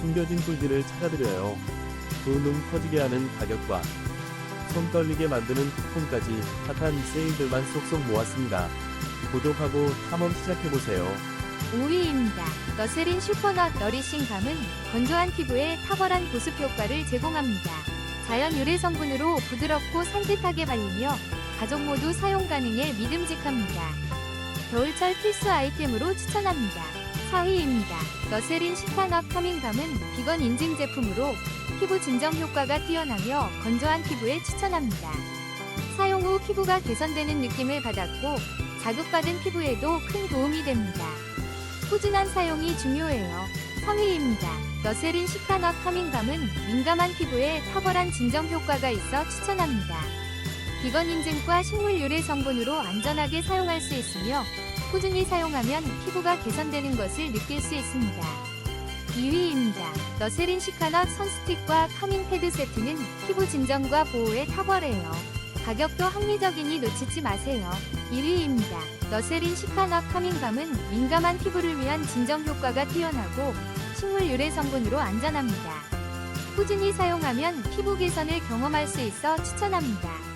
숨겨진 꿀들을 찾아드려요. 두눈 커지게 하는 가격과 손 떨리게 만드는 쿠폰까지 핫한 세일들만 쏙쏙 모았습니다. 구독하고 탐험 시작해보세요. 5위입니다. 너세린 슈퍼넛 너리싱감은 건조한 피부에 탁월한 보습 효과를 제공합니다. 자연 유래 성분으로 부드럽고 산뜻하게 발리며 가족 모두 사용 가능해 믿음직합니다. 겨울철 필수 아이템으로 추천합니다. 4위입니다. 너세린 시타넛 커밍감은 비건 인증 제품으로 피부 진정 효과가 뛰어나며 건조한 피부에 추천합니다. 사용 후 피부가 개선되는 느낌을 받았고 자극받은 피부에도 큰 도움이 됩니다. 꾸준한 사용이 중요해요. 3위입니다. 너세린 시카넛 커밍감은 민감한 피부에 탁월한 진정 효과가 있어 추천합니다. 비건 인증과 식물 유래 성분으로 안전하게 사용할 수 있으며 꾸준히 사용하면 피부가 개선되는 것을 느낄 수 있습니다. 2위입니다. 너세린 시카넛 선스틱과 커밍 패드 세트는 피부 진정과 보호에 탁월해요. 가격도 합리적이니 놓치지 마세요. 1위입니다. 너세린 시카넛 커밍감은 민감한 피부를 위한 진정 효과가 뛰어나고 식물 유래 성분으로 안전합니다. 꾸준히 사용하면 피부 개선을 경험할 수 있어 추천합니다.